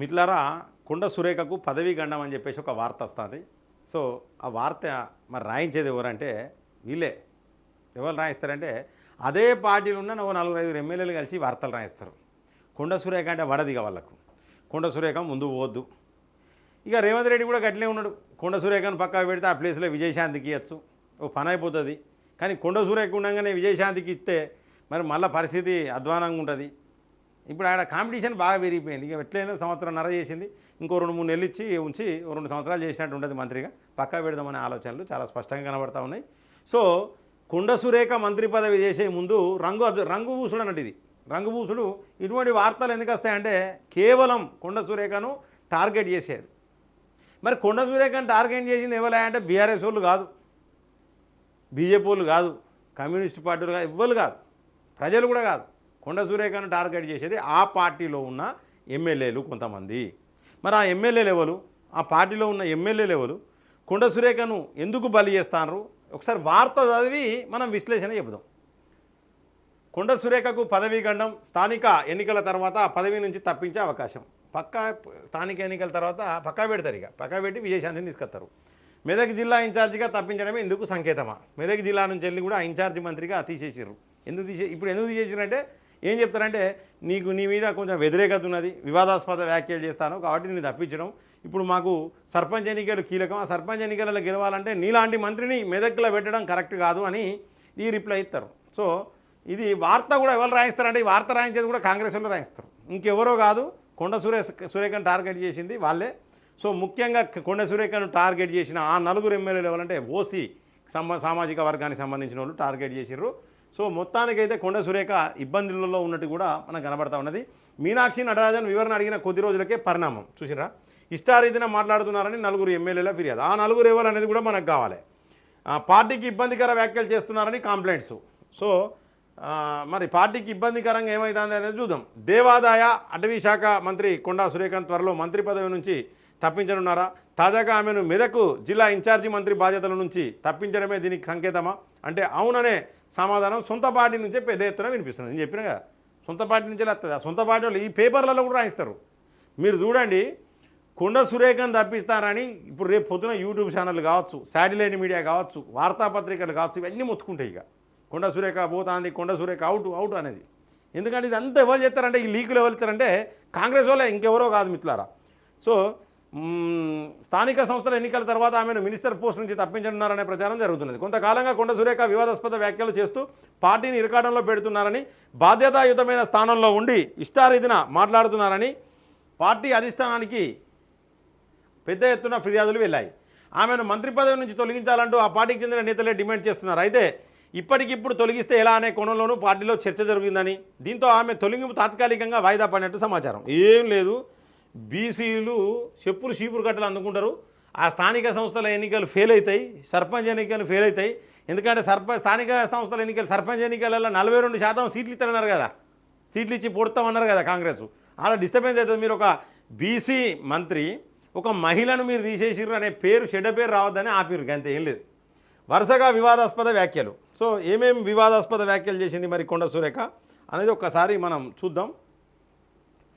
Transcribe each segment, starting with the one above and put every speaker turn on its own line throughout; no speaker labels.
మిట్లారా కుండ సురేఖకు పదవీ గండం అని చెప్పేసి ఒక వార్త వస్తుంది. సో ఆ వార్త మరి రాయించేది ఎవరంటే వీళ్ళే. ఎవరు రాయిస్తారంటే అదే పార్టీలో ఉన్న నువ్వు నలుగురు ఐదుగురు ఎమ్మెల్యేలు కలిసి వార్తలు రాయిస్తారు. కుండ సురేఖ అంటే వడదిగా వాళ్ళకు. కుండ సురేఖ ముందు పోవద్దు ఇక రేవంత్ రెడ్డి కూడా గట్లే ఉన్నాడు. కొండ సురేఖను పక్కా పెడితే ఆ ప్లేస్లో విజయశాంతికి ఇవ్వచ్చు ఓ పని అయిపోతుంది. కానీ కొండ సురేఖ ఉండగానే విజయశాంతికి ఇస్తే మరి మళ్ళీ పరిస్థితి అధ్వానంగా ఉంటుంది. ఇప్పుడు ఆడ కాంపిటీషన్ బాగా పెరిగిపోయింది ఇక ఎట్లయినా సంవత్సరం నర చేసింది. ఇంకో రెండు మూడు నెలలు ఇచ్చి ఉంచి రెండు సంవత్సరాలు చేసినట్టు ఉండదు మంత్రిగా. పక్కా పెడదామనే ఆలోచనలు చాలా స్పష్టంగా కనబడతా ఉన్నాయి. సో కుండ సురేఖ మంత్రి పదవి చేసే ముందు రంగు అద్దు- రంగు పూసుడు అన్నట్టు ఇది. రంగు పూసుడు ఇటువంటి వార్తలు ఎందుకు వస్తాయంటే కేవలం కొండ సురేఖను టార్గెట్ చేసేది. మరి కొండ సురేఖను టార్గెట్ చేసింది ఎవరా అంటే బీఆర్ఎస్ వాళ్ళు కాదు. బీజేపీ వాళ్ళు కాదు. కమ్యూనిస్ట్ పార్టీలు కాదు ఎవ్వరు కాదు. ప్రజలు కూడా కాదు. కొండ సురేఖను టార్గెట్ చేసేది ఆ పార్టీలో ఉన్న ఎమ్మెల్యేలు కొంతమంది. మరి ఆ ఎమ్మెల్యేలు ఎవరు? ఆ పార్టీలో ఉన్న ఎమ్మెల్యేలు ఎవరు? కొండ సురేఖను ఎందుకు బలి చేస్తారు ఒకసారి వార్త చదివి మనం విశ్లేషణ చెబుదాం. కొండ సురేఖకు పదవీ గండం స్థానిక ఎన్నికల తర్వాత ఆ పదవి నుంచి తప్పించే అవకాశం. పక్కా స్థానిక ఎన్నికల తర్వాత పక్కా పెడతారు ఇక. పక్కా పెట్టి విజయశాంతిని తీసుకొస్తారు. మెదక్ జిల్లా ఇన్ఛార్జిగా తప్పించడమే ఎందుకు సంకేతమా? మెదక్ జిల్లా నుంచి వెళ్ళి కూడా ఇన్ఛార్జి మంత్రిగా తీసేసారు ఎందుకు తీసే ఇప్పుడు ఎందుకు తీసేసారంటే ఏం చెప్తారంటే నీకు నీ మీద కొంచెం వ్యతిరేకత ఉన్నది వివాదాస్పద వ్యాఖ్యలు చేస్తాను కాబట్టి నేను తప్పించడం. ఇప్పుడు మాకు సర్పంచ్ ఎన్నికలు కీలకం. ఆ సర్పంచ్ ఎన్నికలలో గెలవాలంటే నీలాంటి మంత్రిని మెదక్లో పెట్టడం కరెక్ట్ కాదు అని ఈ రిప్లై ఇస్తారు. సో ఇది వార్త కూడా ఎవరు రాయిస్తారంటే ఈ వార్త రాయించేది కూడా కాంగ్రెస్ వాళ్ళు రాయిస్తారు. ఇంకెవరో కాదు కొండ సురేష్ సురేఖను టార్గెట్ చేసింది వాళ్ళే. సో ముఖ్యంగా కొండ సురేఖను టార్గెట్ చేసిన ఆ నలుగురు ఎమ్మెల్యేలు ఎవరంటే ఓసీ సమ సామాజిక వర్గానికి సంబంధించిన వాళ్ళు టార్గెట్ చేసిర్రు. సో మొత్తానికైతే కొండ సురేఖ ఇబ్బందులలో ఉన్నట్టు కూడా మనకు కనబడతా ఉన్నది. మీనాక్షి నటరాజన్ వివరణ అడిగిన కొద్ది రోజులకే పరిణామం. చూసిరా ఇష్టారీతిన మాట్లాడుతున్నారని నలుగురు ఎమ్మెల్యేల ఫిర్యాదు. ఆ నలుగురు ఎవరు అనేది కూడా మనకు కావాలి. పార్టీకి ఇబ్బందికర వ్యాఖ్యలు చేస్తున్నారని కంప్లైంట్స్ సో మరి పార్టీకి ఇబ్బందికరంగా ఏమవుతుంది అనేది చూద్దాం. దేవాదాయ అటవీ శాఖ మంత్రి కొండా సురేఖన్ త్వరలో మంత్రి పదవి నుంచి తప్పించనున్నారా? తాజాగా ఆమెను మెదకు జిల్లా ఇన్ఛార్జి మంత్రి బాధ్యతల నుంచి తప్పించడమే దీనికి సంకేతమా? అంటే అవుననే సమాధానం సొంత పార్టీ నుంచే పెద్ద ఎత్తున వినిపిస్తుంది. నేను చెప్పిన కదా? సొంత పార్టీ నుంచే వస్తుంది? ఆ సొంత పార్టీ వాళ్ళు ఈ పేపర్లలో కూడా రాయిస్తారు. మీరు చూడండి కొండ సురేఖను తప్పిస్తారని ఇప్పుడు రేపు పొద్దున యూట్యూబ్ ఛానల్ కావచ్చు శాటిలైట్ మీడియా కావచ్చు వార్తాపత్రికలు కావచ్చు ఇవన్నీ మొత్తుకుంటాయి ఇక. కొండ సురేఖ పోతాంది కొండ సురేఖ అవుట్ అవుట్ అనేది. ఎందుకంటే ఇది అంతా ఎవరు చేస్తారంటే ఈ లీకులు ఎవరు చేస్తారంటే కాంగ్రెస్ వాళ్ళే ఇంకెవరో కాదు మిత్రులారా. సో స్థానిక సంస్థల ఎన్నికల తర్వాత ఆమెను మినిస్టర్ పోస్ట్ నుంచి తప్పించనున్నారనే ప్రచారం జరుగుతున్నది. కొంతకాలంగా కొండ సురేఖ వివాదాస్పద వ్యాఖ్యలు చేస్తూ పార్టీని ఇరకాటంలో పెడుతున్నారని బాధ్యతాయుతమైన స్థానంలో ఉండి ఇష్టారీతిన మాట్లాడుతున్నారని పార్టీ అధిష్టానానికి పెద్ద ఎత్తున ఫిర్యాదులు వెళ్ళాయి. ఆమెను మంత్రి పదవి నుంచి తొలగించాలంటూ ఆ పార్టీకి చెందిన నేతలే డిమాండ్ చేస్తున్నారు. అయితే ఇప్పటికిప్పుడు తొలగిస్తే ఎలా అనే కోణంలోనూ పార్టీలో చర్చ జరిగిందని దీంతో ఆమె తొలగింపు తాత్కాలికంగా వాయిదా పడినట్టు సమాచారం. ఏం లేదు. బీసీలు చెప్పులు చీపురు కట్టలు అందుకుంటారు. ఆ స్థానిక సంస్థల ఎన్నికలు ఫెయిల్ అవుతాయి సర్పంచ్ ఎన్నికలు ఫెయిల్ అవుతాయి ఎందుకంటే సర్పంచ్ స్థానిక సంస్థల ఎన్నికలు సర్పంచ్ ఎన్నికలలో నలభై రెండు శాతం సీట్లు ఇస్తారన్నారు కదా. సీట్లు ఇచ్చి పొడతామన్నారు కదా కాంగ్రెస్. అలా డిస్టర్బెన్స్ అవుతుంది. మీరు ఒక బీసీ మంత్రి ఒక మహిళను మీరు తీసేసిర్రు అనే పేరు చెడ్డ పేరు రావద్దని ఆపిరు అంతే ఏం లేదు. వరుసగా వివాదాస్పద వ్యాఖ్యలు. సో ఏమేమి వివాదాస్పద వ్యాఖ్యలు చేసింది మరి కొండ సురేఖ అనేది ఒక్కసారి మనం చూద్దాం.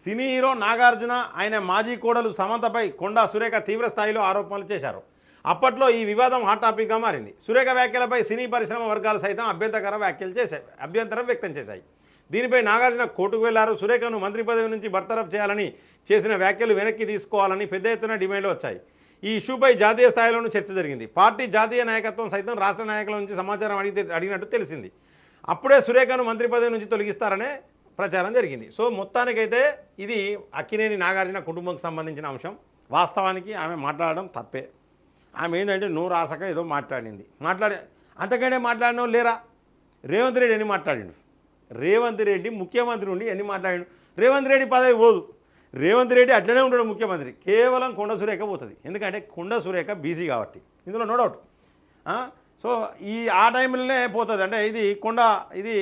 సినీ హీరో నాగార్జున ఆయన మాజీ కోడలు సమంతపై కొండా సురేఖ తీవ్ర స్థాయిలో ఆరోపణలు చేశారు. అప్పట్లో ఈ వివాదం హాట్ టాపిక్గా మారింది. సురేఖ వ్యాఖ్యలపై సినీ పరిశ్రమ వర్గాలు సైతం అభ్యంతర వ్యాఖ్యలు చేశాయి అభ్యంతరం వ్యక్తం చేశాయి. దీనిపై నాగార్జున కోర్టుకు వెళ్ళారు. సురేఖను మంత్రి పదవి నుంచి బర్తరఫ్ చేయాలని చేసిన వ్యాఖ్యలు వెనక్కి తీసుకోవాలని పెద్ద ఎత్తున డిమాండ్లు వచ్చాయి. ఈ ఇష్యూపై జాతీయ స్థాయిలోనూ చర్చ జరిగింది. పార్టీ జాతీయ నాయకత్వం సైతం రాష్ట్ర నాయకుల నుంచి సమాచారం అడిగితే అడిగినట్టు తెలిసింది. అప్పుడే సురేఖను మంత్రి పదవి నుంచి తొలగిస్తారనే ప్రచారం జరిగింది. సో మొత్తానికైతే ఇది అక్కినేని నాగార్జున కుటుంబంకి సంబంధించిన అంశం. వాస్తవానికి ఆమె మాట్లాడడం తప్పే. ఆమె ఏంటంటే నోరు ఆశక ఏదో మాట్లాడింది. మాట్లాడే అంతకంటే మాట్లాడినో లేరా? రేవంత్ రెడ్డి ఎన్ని మాట్లాడిండు? రేవంత్ రెడ్డి ముఖ్యమంత్రి ఉండి ఎన్ని మాట్లాడిండు? రేవంత్ రెడ్డి పదవి పోదు. రేవంత్ రెడ్డి అట్లనే ఉంటాడు ముఖ్యమంత్రి. కేవలం కొండ సురేఖ పోతుంది. ఎందుకంటే కొండ సురేఖ బీసీ కాబట్టి. ఇందులో నో డౌట్. సో ఈ ఆ టైంలోనే పోతుంది. అంటే ఇది కొండ ఇది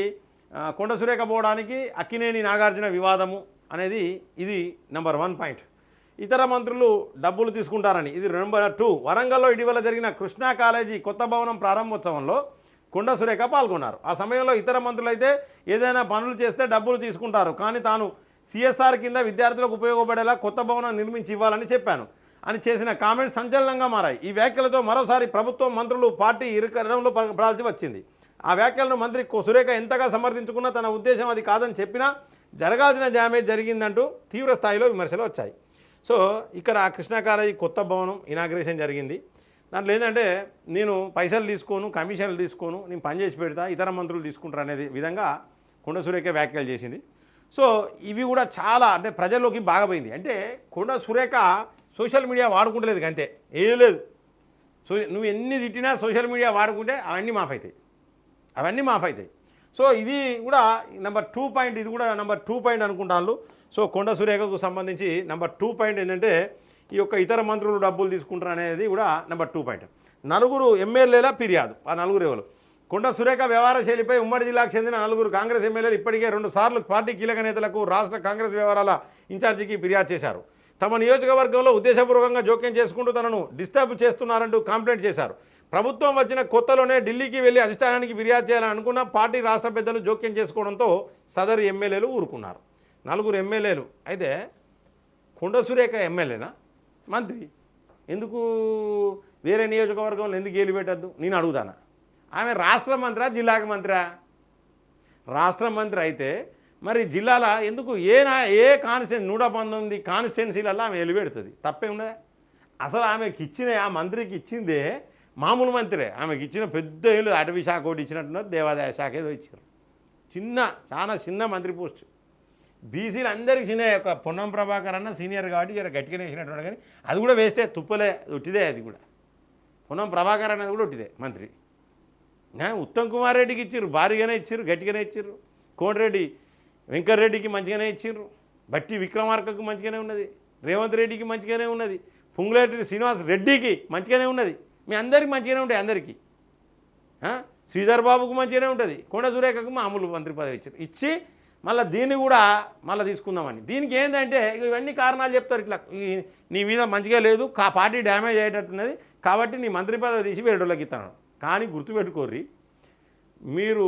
కొండ సురేఖ పోవడానికి అక్కినేని నాగార్జున వివాదము అనేది ఇది నెంబర్ వన్ పాయింట్. ఇతర మంత్రులు డబ్బులు తీసుకుంటారని ఇది నెంబర్ టూ. వరంగల్లో ఇటీవల జరిగిన కృష్ణా కాలేజీ కొత్త భవనం ప్రారంభోత్సవంలో కొండ సురేఖ పాల్గొన్నారు. ఆ సమయంలో ఇతర మంత్రులు అయితే ఏదైనా పనులు చేస్తే డబ్బులు తీసుకుంటారు కానీ తాను సిఎస్ఆర్ కింద విద్యార్థులకు ఉపయోగపడేలా కొత్త భవనం నిర్మించి ఇవ్వాలని చెప్పాను. అని చేసిన కామెంట్స్ సంచలనంగా మారాయి. ఈ వ్యాఖ్యలతో మరోసారి ప్రభుత్వం మంత్రులు పార్టీ ఇరుకడంలో పడాల్సి వచ్చింది. ఆ వ్యాఖ్యలను మంత్రి కొ- సురేఖ ఎంతగా సమర్థించుకున్నా తన ఉద్దేశం అది కాదని చెప్పినా జరగాల్సిన డ్యామేజ్ జరిగిందంటూ తీవ్ర స్థాయిలో విమర్శలు వచ్చాయి. సో ఇక్కడ ఆ కొత్త భవనం ఇనాగ్రేషన్ జరిగింది. దాంట్లో ఏంటంటే నేను పైసలు తీసుకోను కమిషన్లు తీసుకోను నేను పనిచేసి పెడతా ఇతర మంత్రులు తీసుకుంటారు అనేది విధంగా కొండ సురేఖ వ్యాఖ్యలు చేసింది. సో ఇవి కూడా చాలా అంటే ప్రజల్లోకి బాగా పోయింది అంటే కొండ సురేఖ సోషల్ మీడియా వాడుకుంటలేదు అంతే. ఏం లేదు. సో నువ్వు ఎన్ని తిట్టినా సోషల్ మీడియా వాడుకుంటే అవన్నీ మాఫ్ అవుతాయి. అవన్నీ మాఫ్ అవుతాయి సో ఇది కూడా నెంబర్ టూ పాయింట్ ఇది కూడా నెంబర్ టూ పాయింట్ అనుకుంటాను సో కొండ సురేఖకు సంబంధించి నెంబర్ టూ పాయింట్ ఏంటంటే ఈ యొక్క ఇతర మంత్రులు డబ్బులు తీసుకుంటారు అనేది కూడా నెంబర్ టూ పాయింట్. నలుగురు ఎమ్మెల్యేల ఫిర్యాదు ఆ నలుగురు ఎవరు? కొండ సురేఖ వ్యవహార శైలిపై ఉమ్మడి జిల్లాకు చెందిన నలుగురు కాంగ్రెస్ ఎమ్మెల్యేలు ఇప్పటికే రెండు సార్లు పార్టీ కీలక నేతలకు రాష్ట్ర కాంగ్రెస్ వ్యవహారాల ఇన్ఛార్జికి ఫిర్యాదు చేశారు. తమ నియోజకవర్గంలో ఉద్దేశపూర్వకంగా జోక్యం చేసుకుంటూ తనను డిస్టర్బ్ చేస్తున్నారంటూ కంప్లైంట్ చేశారు. ప్రభుత్వం వచ్చిన కొత్తలోనే ఢిల్లీకి వెళ్ళి అధిష్టానానికి ఫిర్యాదు చేయాలని అనుకున్న పార్టీ రాష్ట్ర పెద్దలు జోక్యం చేసుకోవడంతో సదరు ఎమ్మెల్యేలు ఊరుకున్నారు. నలుగురు ఎమ్మెల్యేలు. అయితే కొండ సురేఖ ఎమ్మెల్యేనా? మంత్రి. ఎందుకు వేరే నియోజకవర్గంలో ఎందుకు ఏలు పెట్టద్దు? నేను అడుగుతానా? ఆమె రాష్ట్ర మంత్రా జిల్లాకి మంత్రా? రాష్ట్ర మంత్రి అయితే మరి జిల్లాల ఎందుకు ఏ నా ఏ కాన్స్టిట్యూన్ నూట పంతొమ్మిది కాన్స్టిట్యున్సీలలో ఆమె వెలువెడుతుంది తప్పే ఉన్నదా అసలు ఆమెకి ఇచ్చిన ఆ మంత్రికి ఇచ్చిందే మామూలు మంత్రే. ఆమెకి ఇచ్చిన పెద్ద ఏళ్ళు అటవీ శాఖ ఒకటి ఇచ్చినట్టున్నారు దేవాదాయ శాఖ ఏదో ఇచ్చారు. చిన్న చాలా చిన్న మంత్రి పోస్ట్. బీసీలు అందరికీ చిన్న ఒక పొన్నం ప్రభాకర్ అన్న సీనియర్ కాబట్టి జర గట్టిగానే వేసినట్టు కానీ అది కూడా వేస్తే తుప్పలే ఒట్టిదే అది కూడా. పొన్నం ప్రభాకర్ అనేది కూడా ఒట్టిదే మంత్రి. ఉత్తమ్ కుమార్ రెడ్డికి ఇచ్చారు భారీగానే ఇచ్చారు గట్టిగానే ఇచ్చారు కోటిరెడ్డి వెంకటరెడ్డికి మంచిగానే ఇచ్చారు బట్టి విక్రమార్కకు మంచిగానే ఉన్నది. రేవంత్ రెడ్డికి మంచిగానే ఉన్నది. పుంగులేటి శ్రీనివాస్ రెడ్డికి మంచిగానే ఉన్నది. మీ అందరికి మంచిగానే ఉంటాయి అందరికీ. శ్రీధర్ బాబుకు మంచిగానే ఉంటుంది కొండ సురేఖకు మామూలు మంత్రి పదవి ఇచ్చారు. ఇచ్చి మళ్ళీ దీన్ని కూడా మళ్ళీ తీసుకుందామని. దీనికి ఏంటంటే ఇవన్నీ కారణాలు చెప్తారు ఇట్లా. నీ మీద మంచిగా లేదు కా పార్టీ డ్యామేజ్ అయ్యేటట్టున్నది కాబట్టి నీ మంత్రి పదవి తీసి వేరేటోళ్ళకి ఇస్తాను. కానీ గుర్తుపెట్టుకోర్రి మీరు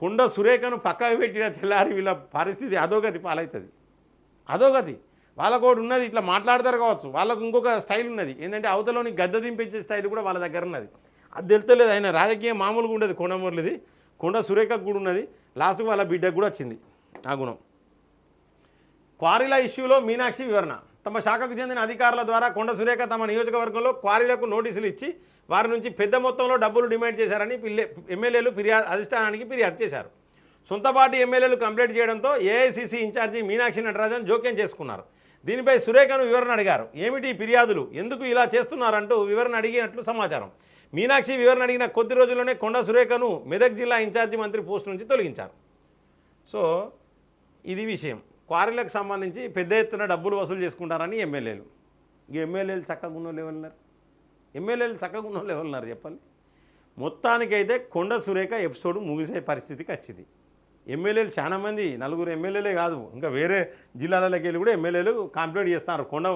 కొండ సురేఖను పక్కకు పెట్టిన తెల్లారి వీళ్ళ పరిస్థితి అధోగతి పాలవుతుంది. అధోగతి. వాళ్ళకు ఒకటి ఉన్నది ఇట్లా మాట్లాడతారు కావచ్చు. వాళ్ళకు ఇంకొక స్టైల్ ఉన్నది. ఏంటంటే అవతలోని గద్ద దింపించే స్టైల్ కూడా వాళ్ళ దగ్గర ఉన్నది. అది తెలుతలేదు ఆయన రాజకీయం మామూలుగా ఉండేది కొండమూర్లది కొండ సురేఖకు కూడా ఉన్నది. లాస్ట్కు వాళ్ళ బిడ్డకు కూడా వచ్చింది ఆ గుణం. క్వారీల ఇష్యూలో మీనాక్షి వివరణ. తమ శాఖకు చెందిన అధికారుల ద్వారా కొండ సురేఖ తమ నియోజకవర్గంలో క్వారీలకు నోటీసులు ఇచ్చి వారి నుంచి పెద్ద మొత్తంలో డబ్బులు డిమాండ్ చేశారని పిల్లే ఎమ్మెల్యేలు ఫిర్యాదు అధిష్టానానికి ఫిర్యాదు చేశారు. సొంతపాటి ఎమ్మెల్యేలు కంప్లైంట్ చేయడంతో ఏఐసీసీ ఇన్ఛార్జి మీనాక్షి నటరాజన్ జోక్యం చేసుకున్నారు. దీనిపై సురేఖను వివరణ అడిగారు. ఏమిటి ఫిర్యాదులు? ఎందుకు ఇలా చేస్తున్నారంటూ వివరణ అడిగినట్లు సమాచారం. మీనాక్షి వివరణ అడిగిన కొద్ది రోజుల్లోనే కొండ సురేఖను మెదక్ జిల్లా ఇన్ఛార్జి మంత్రి పోస్టు నుంచి తొలగించారు. సో ఇది విషయం. క్వారీలకు సంబంధించి పెద్ద ఎత్తున డబ్బులు వసూలు చేసుకుంటారని ఎమ్మెల్యేలు. ఈ ఎమ్మెల్యేలు చక్కగా ఉన్న ఎవరున్నారు? ఎమ్మెల్యేలు చక్కగా ఉన్న ఎవరున్నారు చెప్పండి? మొత్తానికైతే కొండ సురేఖ ఎపిసోడ్ ముగిసే పరిస్థితికి వచ్చింది. ఎమ్మెల్యేలు చాలామంది నలుగురు ఎమ్మెల్యేలే కాదు ఇంకా వేరే జిల్లాలకి వెళ్ళి కూడా ఎమ్మెల్యేలు కంప్లైంట్ చేస్తున్నారు కొండ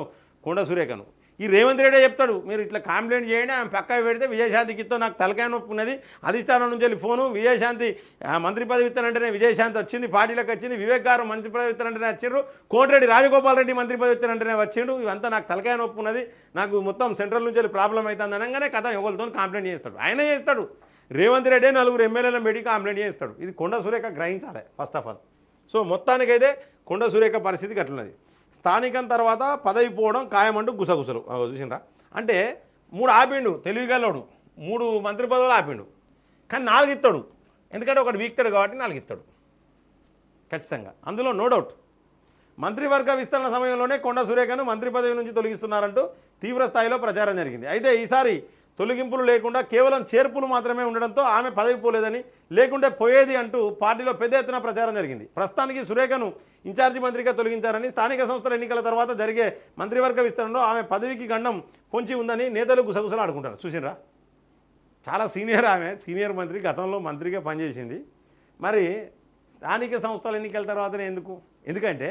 కొండ సురేఖను. ఈ రేవంత్ రెడ్డి చెప్తాడు మీరు ఇట్లా కంప్లైంట్ చేయండి ఆమె పక్క పెడితే విజయశాంతికితో నాకు తలకాయ నొప్పి ఉన్నది. అధిష్టానం నుంచి వెళ్ళి ఫోను విజయశాంతి ఆ, మంత్రి పదవి ఇస్తానంటేనే విజయశాంతి వచ్చింది పార్టీలకు వచ్చింది వివేక్ గారు మంత్రి పదవి ఇస్తానంటేనే వచ్చిండ్రు కోటిరెడ్డి రాజగోపాల్ రెడ్డి మంత్రి పదవి ఇస్తానంటేనే వచ్చిండు ఇవంతా నాకు తలకాయ నొప్పి ఉన్నది నాకు మొత్తం సెంట్రల్ నుంచి వెళ్ళి ప్రాబ్లం అవుతుంది అనగానే కథ ఎవరితో కంప్లైంట్ చేస్తాడు. ఆయన చేస్తాడు. రేవంత్ రెడ్డే నలుగురు ఎమ్మెల్యేలను పెట్టి కాంప్లైంట్ చేస్తాడు ఇది కొండ సురేఖ గ్రహించాలి ఫస్ట్ ఆఫ్ ఆల్ సో మొత్తానికైతే కొండ సురేఖ పరిస్థితి అట్లున్నది స్థానికం తర్వాత పదవి పోవడం ఖాయమంటూ గుసగుసలు. చూసినరా అంటే మూడు ఆపిండు తెలివిగలోడు మూడు మంత్రి పదవులు ఆపిండు. కానీ నాలుగు ఇస్తాడు ఎందుకంటే ఒకటి వీక్తాడు కాబట్టి నాలుగు ఇస్తాడు ఖచ్చితంగా. అందులో నో డౌట్ మంత్రివర్గ విస్తరణ సమయంలోనే కొండ సురేఖను మంత్రి పదవి నుంచి తొలగిస్తున్నారంటూ తీవ్ర స్థాయిలో ప్రచారం జరిగింది. అయితే ఈసారి తొలగింపులు లేకుండా కేవలం చేర్పులు మాత్రమే ఉండడంతో ఆమె పదవి పోలేదని లేకుంటే పోయేది అంటూ పార్టీలో పెద్ద ఎత్తున ప్రచారం జరిగింది. ప్రస్తుతానికి సురేఖను ఇన్ఛార్జి మంత్రిగా తొలగించారని స్థానిక సంస్థల ఎన్నికల తర్వాత జరిగే మంత్రివర్గ విస్తరణలో ఆమె పదవికి గండం పొంచి ఉందని నేతలు గుసగుసలు ఆడుకుంటారు చూసినరా? చాలా సీనియర్ ఆమె సీనియర్ మంత్రి గతంలో మంత్రిగా పనిచేసింది. మరి స్థానిక సంస్థల ఎన్నికల తర్వాతనే ఎందుకు? ఎందుకంటే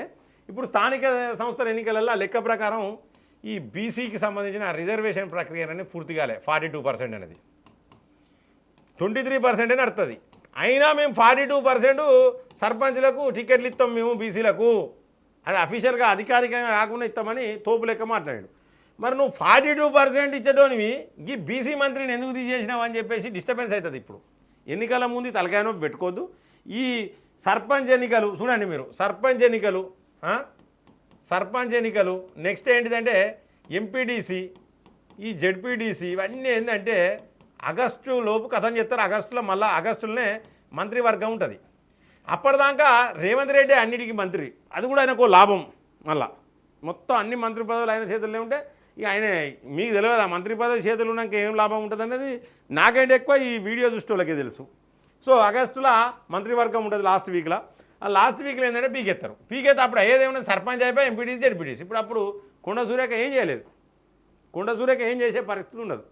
ఇప్పుడు స్థానిక సంస్థల ఎన్నికలలో లెక్క ప్రకారం ఈ బీసీకి సంబంధించిన రిజర్వేషన్ ప్రక్రియ అనేది పూర్తి కాలే ఫార్టీ టూ పర్సెంట్ అనేది. ట్వంటీ త్రీ పర్సెంటే నడుతుంది అయినా మేము ఫార్టీ టూ పర్సెంట్ సర్పంచ్లకు టికెట్లు ఇస్తాం మేము బీసీలకు. అది అఫీషియల్గా అధికారికంగా కాకుండా ఇస్తామని తోపు లెక్క మాట్లాడాడు. మరి నువ్వు ఫార్టీ టూ పర్సెంట్ ఇచ్చేటోనివి ఈ బీసీ మంత్రిని ఎందుకు తీసేసినావు అని చెప్పేసి డిస్టర్బెన్స్ అవుతుంది ఇప్పుడు. ఎన్నికల ముందు తలకాయనో పెట్టుకోవద్దు. ఈ సర్పంచ్ ఎన్నికలు చూడండి మీరు సర్పంచ్ ఎన్నికలు సర్పంచ్ ఎన్నికలు నెక్స్ట్ ఏంటిదంటే ఎంపీడీసీ ఈ జెడ్పీడీసీ ఇవన్నీ ఏంటంటే ఆగస్టు లోపు కథం చెప్తారు. ఆగస్టులో మళ్ళీ ఆగస్టులోనే మంత్రివర్గం ఉంటుంది. అప్పటిదాకా రేవంత్ రెడ్డి అన్నిటికీ మంత్రి. అది కూడా ఆయనకు లాభం మళ్ళా. మొత్తం అన్ని మంత్రి పదవులు ఆయన చేతుల్లో ఉంటే ఇక ఆయన మీకు తెలియదు? ఆ మంత్రి పదవి చేతులు ఉన్నాక ఏం లాభం ఉంటుంది అనేది నాకంటే ఎక్కువ ఈ వీడియో చూసేవాళ్ళకే తెలుసు. సో ఆగస్టులో మంత్రివర్గం ఉంటుంది లాస్ట్ వీక్లో. లాస్ట్ వీక్లో ఏంటంటే పీకెత్తారు. పీకెత్తే అప్పుడు అయ్యేదేమన్నా సర్పంచ్ అయిపోయి ఎంపీటీసీ జడ్పీటీసీ. ఇప్పుడు అప్పుడు కొండ సూర్యక ఏం చేయలేదు. కొండ సూర్యక ఏం చేసే పరిస్థితి ఉండదు.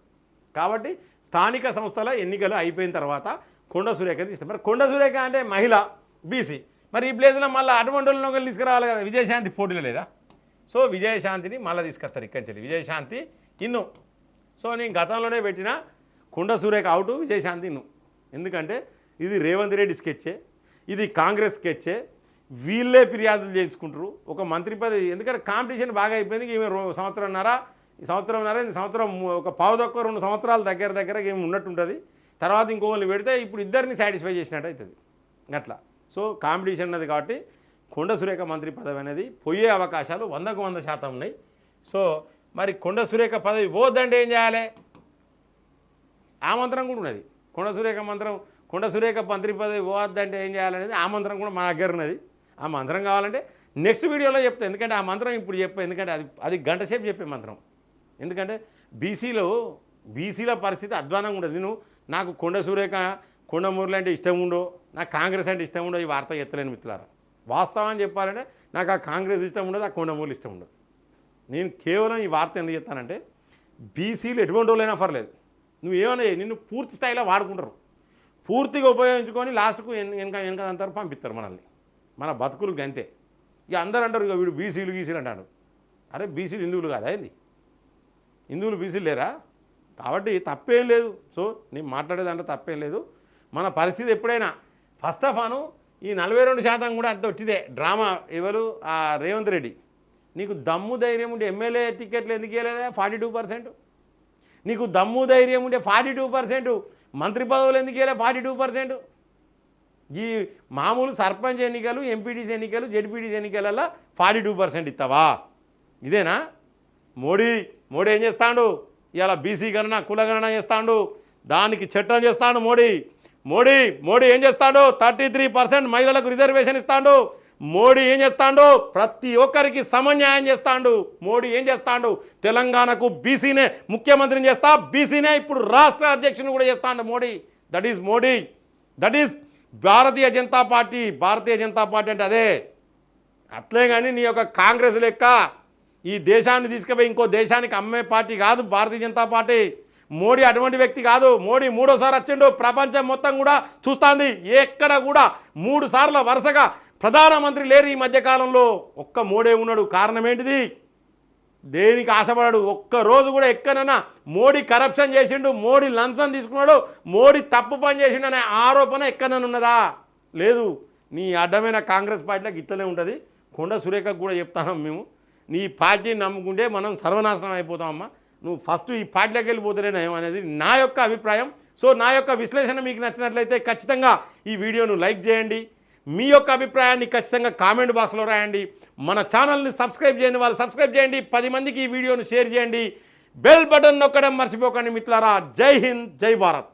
కాబట్టి స్థానిక సంస్థల ఎన్నికలు అయిపోయిన తర్వాత కొండ సూర్యక తీస్తారు మరి కొండ సూర్యక అంటే మహిళ బీసీ. మరి ఈ ప్లేస్లో మళ్ళీ అటువంటి వాళ్ళని తీసుకురావాలి కదా విజయశాంతి పోటీలో లేదా? సో విజయశాంతిని మళ్ళీ తీసుకొస్తారు ఇక్కడి నుంచి. విజయశాంతి ఇన్ను. సో నేను గతంలోనే పెట్టిన కుండ సూర్యక అవుట్ విజయశాంతి ఇన్ను. ఎందుకంటే ఇది రేవంత్ రెడ్డి స్కెచ్చే. ఇది కాంగ్రెస్ స్కెచ్చే. వీళ్ళే ఫిర్యాదులు చేయించుకుంటారు ఒక మంత్రి పదవి. ఎందుకంటే కాంపిటీషన్ బాగా అయిపోయింది. ఈమె సంవత్సరంన్నర ఈ సంవత్సరంన్నర ఈ సంవత్సరం ఒక పావు తక్కువ రెండు సంవత్సరాల దగ్గర దగ్గర ఏమి ఉన్నట్టుంటుంది. తర్వాత ఇంకోళ్ళు పెడితే ఇప్పుడు ఇద్దరిని సాటిస్ఫై చేసినట్టు అవుతుంది అట్లా. సో కాంపిటీషన్ ఉన్నది కాబట్టి కొండ సురేఖ మంత్రి పదవి అనేది పోయే అవకాశాలు వందకు వంద శాతం ఉన్నాయి. సో మరి కొండ సురేఖ పదవి పోద్దంటే ఏం చేయాలి? ఆ మంత్రం కూడా ఉన్నది. కొండ సురేఖ మంత్రం కొండ సురేఖ మంత్రి పదవి పోవద్దంటే ఏం చేయాలనేది ఆ మంత్రం కూడా మా దగ్గర ఉన్నది. ఆ మంత్రం కావాలంటే నెక్స్ట్ వీడియోలో చెప్తా. ఎందుకంటే ఆ మంత్రం ఇప్పుడు చెప్పే. ఎందుకంటే అది అది గంట సేపు చెప్పే మంత్రం. ఎందుకంటే బీసీలో బీసీల పరిస్థితి అధ్వానంగా ఉండదు. నేను నాకు కొండ సురేఖ కొండ అంటే ఇష్టం ఉండో నాకు కాంగ్రెస్ అంటే ఇష్టం ఉండో ఈ వార్త ఎత్తలేని మిత్రులారా. వాస్తవం చెప్పాలంటే నాకు ఆ కాంగ్రెస్ ఇష్టం ఉండదు ఆ కొండ ఇష్టం ఉండదు. నేను కేవలం ఈ వార్త ఎందుకు చెప్తానంటే బీసీలు ఎటువంటి వాళ్ళైనా పర్లేదు. నువ్వు ఏమైనా నిన్ను పూర్తి స్థాయిలో వాడుకుంటారు. పూర్తిగా ఉపయోగించుకొని లాస్ట్కు వెనక వెనక అంతా పంపిస్తారు మనల్ని. మన బతుకులు గంతే. ఇక అందరూ అంటారు ఇక వీడు బీసీలు గీసీలు అంటాడు. అరే బీసీలు హిందువులు కాదా ఏంది? హిందువులు బీసీలు లేరా? కాబట్టి తప్పేం లేదు. సో నేను మాట్లాడేదంటే తప్పేం లేదు. మన పరిస్థితి ఎప్పుడైనా ఫస్ట్ ఆఫ్ ఆను ఈ నలభై రెండు శాతం కూడా అంత వచ్చిదే డ్రామా ఎవరు? ఆ రేవంత్ రెడ్డి. నీకు దమ్ము ధైర్యం ఉండే ఎమ్మెల్యే టికెట్లు ఎందుకు ఇవ్వలేదా ఫార్టీ టూ పర్సెంట్. నీకు దమ్ము ధైర్యం ఉండే ఫార్టీ టూ పర్సెంట్. మంత్రి పదవులు ఎందుకు ఇవ్వలే? Forty two percent. ఈ మామూలు సర్పంచ్ ఎన్నికలు ఎంపీటీసీ ఎన్నికలు జడ్పీటీసీ ఎన్నికలలో ఫార్టీ టూ పర్సెంట్ ఇస్తావా? ఇదేనా? మోడీ మోడీ ఏం చేస్తాడు? ఇలా బీసీ గణన కుల గణన చేస్తాడు. దానికి చట్టం చేస్తాడు మోడీ. మోడీ మోడీ ఏం చేస్తాడు? థర్టీ త్రీ పర్సెంట్ మహిళలకు రిజర్వేషన్ ఇస్తాడు. మోడీ ఏం చేస్తాడు? ప్రతి ఒక్కరికి సమన్యాయం చేస్తాడు. మోడీ ఏం చేస్తాడు? తెలంగాణకు బీసీనే ముఖ్యమంత్రిని చేస్తా బీసీనే ఇప్పుడు రాష్ట్ర అధ్యక్షుని కూడా చేస్తాడు Modi. That is Modi. That is Bharatiya Janata Party. Bharatiya Janata Party అంటే అదే. అట్లే కానీ నీ యొక్క కాంగ్రెస్ లెక్క ఈ దేశాన్ని తీసుకుపోయి ఇంకో దేశానికి అమ్మే పార్టీ కాదు భారతీయ జనతా పార్టీ. మోడీ అటువంటి వ్యక్తి కాదు. మోడీ మూడోసారి వచ్చిండు. ప్రపంచం మొత్తం కూడా చూస్తుంది. ఎక్కడ కూడా మూడు సార్లు వరుసగా ప్రధానమంత్రి లేరు ఈ మధ్యకాలంలో. ఒక్క మోడే ఉన్నాడు. కారణం ఏంటిది? దేనికి ఆశపడాడు? ఒక్క రోజు కూడా ఎక్కడైనా మోడీ కరప్షన్ చేసిండు మోడీ లంచం తీసుకున్నాడు మోడీ తప్పు పని చేసిండు అనే ఆరోపణ ఎక్కడైనా ఉన్నదా? లేదు. నీ అడ్డమైన కాంగ్రెస్ పార్టీలకు ఇట్లనే ఉంటుంది. కొండ సురేఖకు కూడా చెప్తాను మేము. నీ పార్టీని నమ్ముకుంటే మనం సర్వనాశనం అయిపోతామమ్మా. నువ్వు ఫస్ట్ ఈ పార్టీలోకి వెళ్ళిపోతేనే నయం అనేది నా యొక్క అభిప్రాయం. సో నా యొక్క విశ్లేషణ మీకు నచ్చినట్లయితే ఖచ్చితంగా ఈ వీడియోను లైక్ చేయండి. మీ యొక్క అభిప్రాయాన్ని ఖచ్చితంగా కామెంట్ బాక్స్లో రాయండి. మన ఛానల్ని సబ్స్క్రైబ్ చేయండి వాళ్ళు సబ్స్క్రైబ్ చేయండి. పది మందికి ఈ వీడియోను షేర్ చేయండి. బెల్ బటన్ నొక్కడం మర్చిపోకండి మిత్రులారా. జై హింద్ జై భారత్.